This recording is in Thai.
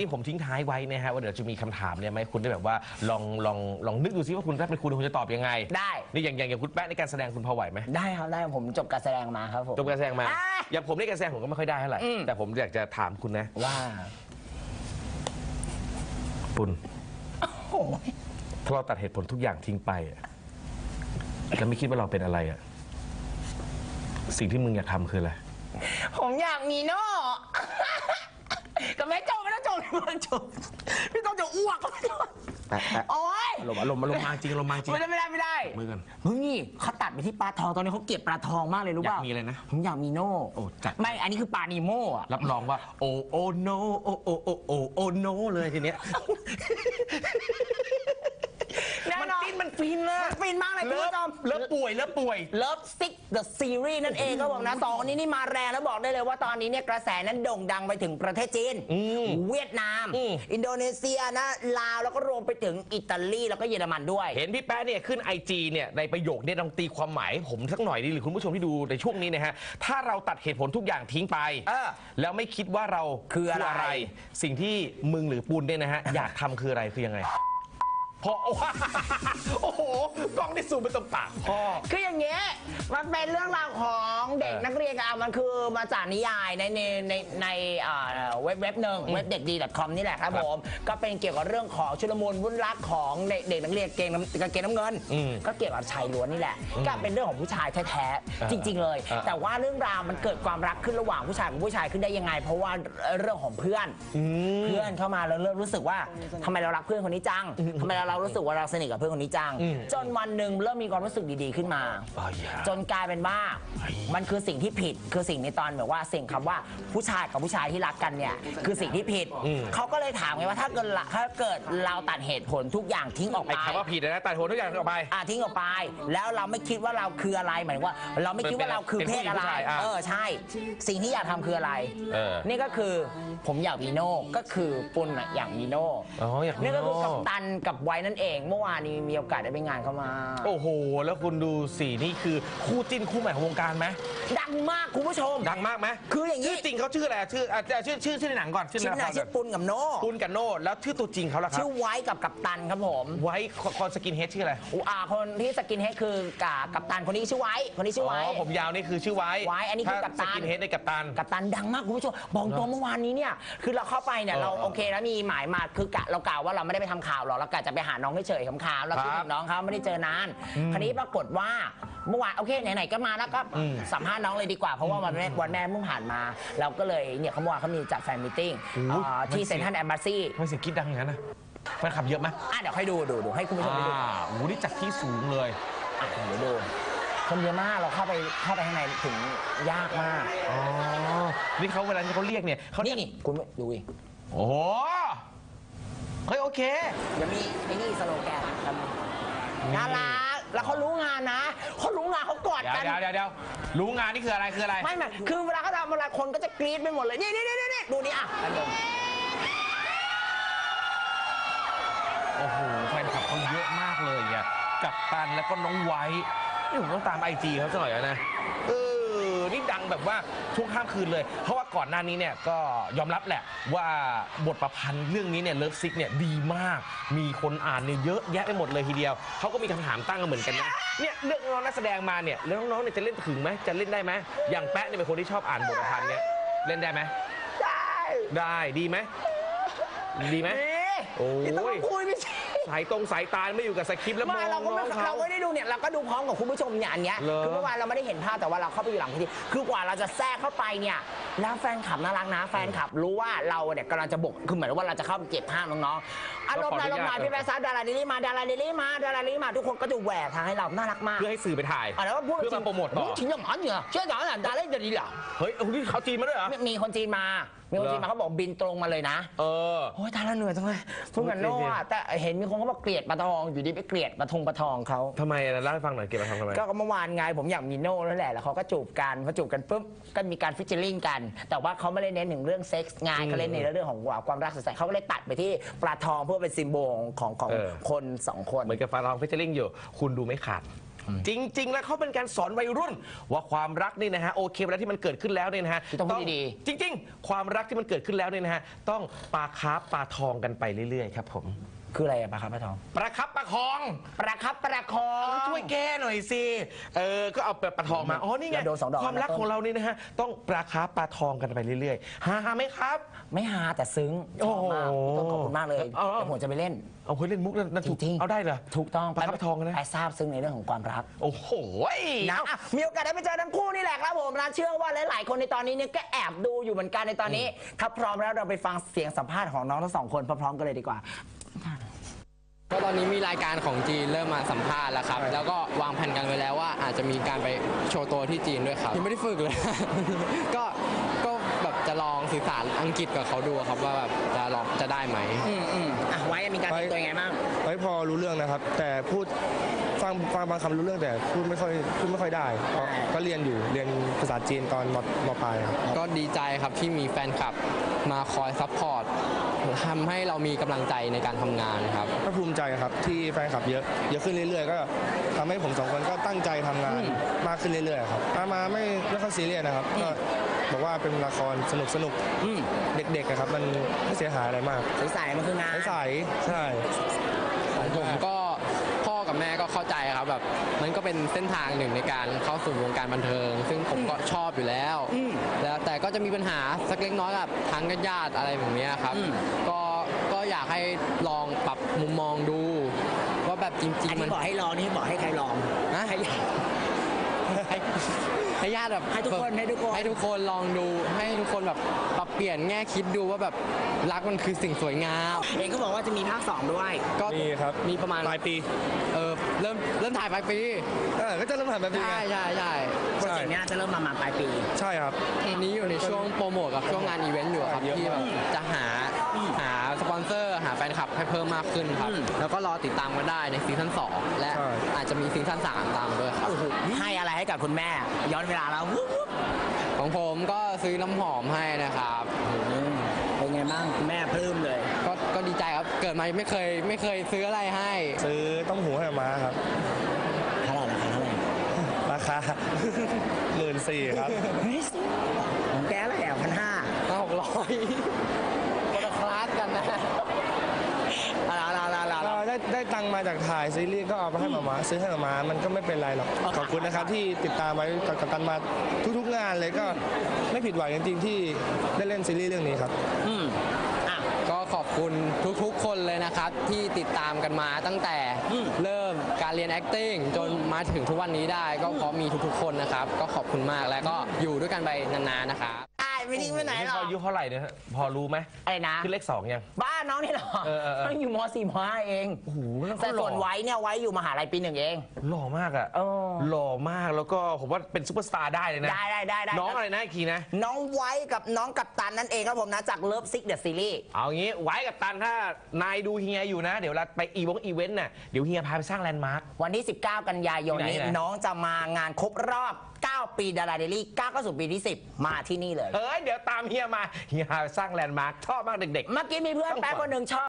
นี้ผมทิ้งท้ายไว้นะฮะว่าเดี๋ยวจะมีคำถามเนี่ยไหมาให้คุณได้แบบว่าลองลองลองนึกดูซิว่าคุณถ้าเป็นคุณคุณจะตอบยังไงได้ นี่อย่างอย่างอย่างคุณแป๊ะในการแสดงคุณพอไหวไหมได้ครับได้ผมจบการแสดงมาครับผม จบการแสดงมา อะอย่างผมในการแสดงผมก็ไม่ค่อยได้เท่าไหร่อืม แต่ผมอยากจะถามคุณนะว่าปุณโอ้ยถ้าเราตัดเหตุผลทุกอย่างทิ้งไปอะแล้วไม่คิดว่าเราเป็นอะไรอะสิ่งที่มึงอยากทำคืออะไรผมอยากมีโน่แต่ไม่จบ ไม่ต้องจบไม่ต้องจบพี่ต้องจะอ้วกแปะแปะโอ๊ยอารมณ์อารมณ์อารมณ์มาจริงอารมณ์มาจริง ไม่ได้ไม่ได้ไม่ได้มือกันเฮ้ยนี่เขาตัดไปที่ปลาทองตอนนี้เขาเก็บปลาทองมากเลยรู้อยาป่ะกมีอะไรนะผมอยากมีโน่โอ้จัด ไม่อันนี้คือปลานีโม่อะรับรองว่า โอโอโนโอโอโอโอโอโนเลยทีเนี้ยแน่มันนอน ฟินมันฟินนะมันฟินมากเลยคุณเลิฟผู้ชม เลิฟป่วยเลิฟป่วย Love Stick the Series นั่นเองก็บอกนะสองคนนี้นี่มาแรงแล้วบอกได้เลยว่าตอนนี้เนี่ยกระแสนั้นโด่งดังไปถึงประเทศจีนมเวียดนาม อืม อินโดนีเซียนะลาวแล้วก็รวมไปถึงอิตาลีแล้วก็เยอรมันด้วย เห็นพี่แป๊ะเนี่ยขึ้น IG เนี่ยในประโยคเนี่ยลองตีความหมายให้ผมสักหน่อยดิหรือคุณผู้ชมที่ดูในช่วงนี้นะฮะ ถ้าเราตัดเหตุผลทุกอย่างทิ้งไป เออแล้วไม่คิดว่าเราคืออะไร สิ่งที่มึงหรือปุณเนี่ยนะฮะ อยากทำคืออะไรคือยังไง พอโอ้โหกล้องได้ ซูมไปตรงปากพ่อ คืออย่างเงี้ยมันเป็นเรื่องราวของเด็กเออนักเรียนกันมันคือมาจากนิยายในในในในอ่าเว็บเว็บหนึ่งเว็บเด็กดี .com นี่แหละครับครับผม ก็เป็นเกี่ยวกับเรื่องของชุลมุนวุ่นรักของเด็กเด็กนักเรียนเกงน้ำกางเกงน้ำเงิน อืมก็เกี่ยวกับชายล้วนนี่แหละ ก็เป็นเรื่องของผู้ชายแท้ออๆจริง ๆ เลยเออแต่ว่าเรื่องราวมันเกิดความรักขึ้นระหว่างผู้ชายกับผู้ชายขึ้นได้ยังไง เพราะว่าเรื่องของเพื่อนมเพื่อนเข้ามาแล้วเริ่มรู้สึกว่าทำไมเรารักเพื่อนคนนี้จังทำไมเรารู้สึกว่าเราสนิทกับเพื่อนคนนี้จังอืมจนวันหนึ่งเริ่มมีความรู้สึกดีๆขึ้นมาอ้ายาจนกลายเป็นว่ามันคือสิ่งที่ผิดคือสิ่งในตอนแบบว่าสิ่งคำว่าผู้ชายกับผู้ชายที่รักกันเนี่ยคือสิ่งที่ผิดอืมเขาก็เลยถามไงว่าถ้าเกิดละถ้าเกิดเราตัดเหตุผลทุกอย่างทิ้งออกไอ้ไปคำว่าผิดนะตัดหัวทุกอย่างออกไป อะทิ้งออกไป แล้วเราไม่คิดว่าเราคืออะไรหมายถึงว่า เราไม่คิดว่าเราคือเพศอะไร เป็นผู้หญิงผู้ชายอะเออใช่ สิ่งที่อยากทำคืออะไร เออนี่ก็คือผมอยากมีโน่ก็คือปุณน่ะอยากมีโน่อ๋ออยากมีนี่ก็คือโน่กัปตันกับไว้นั่นเอง เมื่อวานนี้มีโอกาสได้ไปงานเข้ามา โอ้โอ้โห แล้วคุณดูสีนี่คือคู่จิ้นคู่ใหม่ของวงการไหม ดังมากคุณผู้ชม ดังมากไหมคืออย่างนี้ ชื่อจริงเขาชื่ออะไรชื่ออะชื่อชื่อชื่อในหนังก่อนชื่อชื่อในไหนละครชื่อปุณกับโน่ปุนกับโน่แล้วชื่อตัวจริงเขาล่ะครัชื่บอไว้กับกัปตันครับผมไว้คอนสกินเฮดชื่ออะไรอุอาคนที่สกินเฮดคือกับกัปตันคนนี้ชื่อไว้คนนี้ชื่อไว้อ๋อผมยาวนี่คือชื่อไว้ไว้อันนี้คือถ้ากัปตัน สกินเฮดในกัปตัน กัปตันดังมากคุณผู้ชมบอกตรงเมื่อวานนี้เนี่ยคือเราเข้าไปเนี่ยเออเราโอเคแล้วมีหมายมาคือกะเรากล่าวว่าเราไม่ได้ไปทำข่าวหรอกเรากะจะไปหาน้องเฉยๆขำๆเราคิดครัถึบงน้องเขาไม่ได้เจอนาน คราวนี้ปรากฏว่าเมื่อวานโอเคไหนๆก็มาแล้วก็อืมสัมภาษณ์น้องเลยดีกว่า เพราะว่าวันแม่วันแม่เพิ่งผ่านมา เราก็เลยเนี่ยเขาเมื่อวานเขามีจัดแฟนมิทติ้งโอ้ยเอ่อที่มันเสีเซ็ยนงทรัลแอมบาซีทำไมเสียงกรีดดังอย่างนั้นนะแฟนคลับเยอะไหมอะเดี๋ยวให้ดูดูดูให้คุณผู้ชมไปดูอ่าโอ้โหนี่จากที่สูงเลย อะเดี๋ยวดูคนเยอะมากเราเข้าไปเข้าไปข้างในถึงยากมากอ๋อ นี่เขาเวลาที่เขาเรียกเนี่ยเขานี่นี่คุณดูอีกโอ้โห เฮ้ยโอเค เดี๋ยวมีไอ้นี่สโลแกนครับน่ารัก แล้วเขารู้งานนะเขารู้งานเขากอดเดี๋ยวกัน เดี๋ยวเดี๋ยวเดี๋ยวรู้งานนี่คืออะไรคืออะไร ไม่ไม่คือเวลาเขาทำเวลาคนก็จะกรี๊ดไปหมดเลย นี่นี่นี่นี่ดูนี่อะอันเดิมโอ้โหแฟนคลับเขาเยอะมากเลยอะกับตันแล้วก็น้องไว้นี่ผมต้องตามไอจีเขาสักหน่อยแล้วนะเออ นี่ดังแบบว่าช่วงข้ามคืนเลย เพราะว่าก่อนหน้านี้เนี่ยก็ยอมรับแหละว่าบทประพันธ์เรื่องนี้เนี่ยเลิฟซิกเนี่ยดีมาก มีคนอ่านเนี่ยเยอะแยะไปหมดเลยทีเดียวเขาก็มีคำถามตั้งกันเหมือนกันนะเนี่ยเรื่องน้องนักแสดงมาเนี่ยแล้วน้องๆเนี่ยจะเล่นถึงไหมจะเล่นได้ไหมอย่างแป๊ะเนี่ยเป็นคนที่ชอบอ่านบทประพันธ์เนี่ยเล่นได้ไหมได้ได้ดีไหมดีไหมนี่โอ้ย นี่ต้องมาคุยพี่สิ สายตรงสายตาไม่อยู่กับสคริปต์แล้วมไมาองเราก็ไม่น้องเราเขาไม่ได้ดูเนี่ยเราก็ดูพร้อมกับคุณผู้ชมเนี่ยอันเนี้ยเหรอคือเมื่อวานเราไม่ได้เห็นภาพแต่ว่าเราเข้าไปอยู่หลังพิธีคือกว่าเราจะแทรกเข้าไปเนี่ยแล้วแฟนคลับน่ารักนะแฟนคลับรู้ว่าเราเนี่ยกำลังจะบุกคือเหมือนว่าเราจะเข้าไปเก็บภาพน้องๆอารมณ์ก็ขออนุอารมณ์หน่อยญาตพี่แป๊ะซัดดาราเดลี่มาดาราเดลี่มาดาราเดลี่มาทุกคนก็จะแหวกทางให้เราน่ารักมากเพื่อให้สื่อไปถ่าย อะแล้วก็พูดเพื่อมาโปรโมทต่อจริงจังหรอเนี่ยเชื่อจังหรอดาราเดลี่เหรอเฮ้ยเอานี่เขาจีนมาด้วยเหรอ มีมีคนจีนมา มีคนจีนมาเขาบอกบินตรงมาเลยนะ เออ โอ้ยตายแล้วเหนื่อยจังเลยพูดกับโน่อะแต่เห็นมีคนเขาบอกเกลียดปลาทองอยู่ดีไปเกลียดปลาทงปลาทองเขาทำไมนะเล่าให้ฟังหน่อยเก็บมาทำทำไม ก็เมื่อวานไงผมอยากมีโน่แล้วแหละแล้วเขาก็จูบกันพอจูบกันปุ๊บก็มีการฟิชเชอร์ลิงกัน แต่ว่าเขาไม่ได้เน้นถึงเรื่องเซ็กส์ไงอืมเขาเล่นในเรื่องของความรักสดใสเขาก็เลยตัดไปที่ปลาทองเพื่อเป็นซิมโบลของของเออ คนสองคน เหมือนกับฟาลองเฟเจอริงอยู่ คุณดูไม่ขาด จริง ๆ แล้วเขาเป็นการสอนวัยรุ่น ว่าความรักนี่นะฮะโอเคเวลาที่มันเกิดขึ้นแล้วเนี่ยนะฮะคือต้องพูดดีจริง ๆ ความรักที่มันเกิดขึ้นแล้วเนี่ยนะฮะต้องปลาคาร์ฟปลาทองกันไปเรื่อย ๆ ครับผม คืออะไรอะปลาครับปลาทองปลาคับปลาคองปลาครับปลาคองเอาช่วยแก้หน่อยสิ เออ ก็เอาปลาทองมา อ๋อ นี่ไงแล้วโดนสองดอกความรักนะต้นของเรานี่นะฮะ ต้องปลาคาร์ฟปลาทองกันไปเรื่อยๆหาหาไหมครับ ไม่หาแต่ซึ้งชอบมากโอ้โหต้องขอบคุณมากเลยเอาเอา เดี๋ยวผมจะไปเล่น เอาเฮ้ยเล่นมุกนั่นนั่นจถูกริงๆ เอาได้เหรอถูกต้องปลาครับปลาทองนะ ไปทราบซึ้งในเรื่องของความรัก โอ้โหนะอะมีโอกาสได้ไปเจอทั้งคู่นี่แหละครับผมนะเชื่อว่าหลายๆ คนในตอนนี้เนี่ยก็แอบดูอยู่เหมือนกันในตอนนี้ ถ้าพร้อมแล้วเราไปฟังเสียงสัมภาษณ์ของน้องทั้งสองคนพร้อมๆกันเลยดีกว่า ก็ตอนนี้มีรายการของจีนเริ่มมาสัมภาษณ์แล้วครับ แล้วก็วางแผนกันไว้แล้วว่าอาจจะมีการไปโชว์ตัวที่จีนด้วยครับยังไม่ได้ฝึกเลย ก็ก็แบบจะลองสื่อสารอังกฤษกับเขาดูครับว่าแบบจะลองจะได้ไหมอืมอืมอะไว้มีการเตรียมตัวยังไงบ้าง ไว้พอรู้เรื่องนะครับ แต่พูด ฟังฟังบางคำรู้เรื่องแต่พูดไม่ค่อยพูดไม่ค่อยได้เพราะก็เรียนอยู่เรียนภาษาจีนตอนมมปลายครับ ก็ดีใจครับที่มีแฟนคลับมาคอยซัพพอร์ตทำให้เรามีกำลังใจในการทำงานครับ ก็ภูมิใจครับที่แฟนคลับเยอะเยอะขึ้นเรื่อยๆ ก็ทำให้ผมสองคนก็ตั้งใจทำงาน มากขึ้นเรื่อยๆครับมามาไม่ไม่ค่อยซีเรียสนะครับก็บอกว่าเป็นละครสนุกสนุกอืม เด็กๆอะครับมันไม่เสียหายอะไรมาก ใสๆมันคืองาน ใสๆใช่ของผมก็พ่อกับ แม่ก็เข้าใจครับแบบมันก็เป็นเส้นทางหนึ่งในการเข้าสู่วงการบันเทิง ซึ่งผมก็ชอบอยู่แล้วอืมแล้วแต่ก็จะมีปัญหาสักเล็กน้อยกับทางญาติๆอะไรแบบเนี้ยครับอืมก็ก็อยากให้ลองปรับมุมมองดูว่าแบบจริงอันๆมันี้นบอกให้ลองนี่บอกให้ใครลองนะ ให้ให้ให้ญาติแบบให้ทุกคนให้ทุกคนให้ทุกคนลองดู ให้ทุกคนแบบปรับเปลี่ยนแง่คิดดูว่าแบบรักมันคือสิ่งสวยงามเองก็บอกว่าจะมีภาคสองด้วย ก็มีครับมีประมาณปลายปี เออเริ่มเริ่มถ่ายปลายปีเออก็จะเริ่มถ่ายแบบนี้ใช่ไงใช่ใช่โปรเจกต์เนี้ยจะเริ่มมามาปลายปี ใช่ครับ ทีนี้อยู่ในช่วงโปรโมทกับช่วงงานอีเวนต์อยู่ครับเยอะที่มากแบบจะหา ให้เพิ่มมากขึ้นครับ อืม แล้วก็รอติดตามกันได้ในซีซั่น2และใช่ อาจจะมีซีซั่น3ตามด้วยครับให้อะไรให้กับคุณแม่ ย้อนเวลาแล้วของผมก็ซื้อน้ำหอมให้นะครับเป็นไงบ้างคุณแม่ปลื้มเลย ก็ก็ดีใจครับ เกิดมาไม่เคยไม่เคยซื้ออะไรให้ ซื้อต้มหูให้มาครับ เท่าไหร่ราคาเท่าไหร่ราคา หมื่นสี่ครับ เฮ้ยของแกอะไรอะพันห้า ห้าหกร้อยคนละคลาสกันนะ อะไรอะไรอะไรก็ได้ได้ตังค์มาจากถ่ายซีรีส์ก็เอาไปให้หมามาซื้อให้หมามามันก็ไม่เป็นไรหรอกขอบคุณนะครับที่ติดตามไว้กับกัปตันมาทุกๆงานเลยก็ไม่ผิดหวังจริงๆที่ได้เล่นซีรีส์เรื่องนี้ครับ อืมอะ ก็ขอบคุณทุกๆ คนเลยนะครับ ที่ติดตามกันมาตั้งแต่อืม เริ่มการเรียน acting จนมาถึงทุกวันนี้ได้ ก็เพราะมีทุกๆ คนนะครับ ก็ขอบคุณมากและก็อยู่ด้วยกันไปนานๆนะครับ ไอ้ไม่ทิ้งไปไหนหรพออกอายุเท่าไหร่เนี่ยฮะพอรู้ไหมอะไรนะ ขึ้นเลขสองยัง บ้านน้องนี่เหรอเออเออเออต้องอยู่ม .4 ม .5 เอง โอ้โหแล้วก็แต่หล่ส่อวนไว้เนี่ยไว้อยู่มหาลัยปีหนึ่งเอง หล่อมากอะเออ หล่อมากแล้วก็ผมว่าเป็นซูเปอร์สตาร์ได้เลยนะ ได้ได้ได้ได้น้องอะไรนะอีกทีนะ น้องไว้กับน้องกัปตันนั่นเองครับผมนะจากเลิฟซิกเดอะซีรีส์ เอางี้ไว้กับตันถ้านายดูเฮียอยู่นะ เดี๋ยวเราไปอีวงอีเวนต์น่ะเดี๋ยวเฮียพาไปสร้างแลนด์มาร์ค วันที่ 19 กันยายนนี้ ที่ไหนนะ น้องจะมางานครบรอบ 9 ปีดาราเดลี่9เข้าสู่ปีที่ 10 มาที่นี่เลยเฮ้ย เดี๋ยวตามเฮียมา เฮียพาไปสร้างแลนด์มาร์คชอบมากเด็กๆ เมื่อกี้มีเพื่อนแป๊บคนหนึ่งชอบ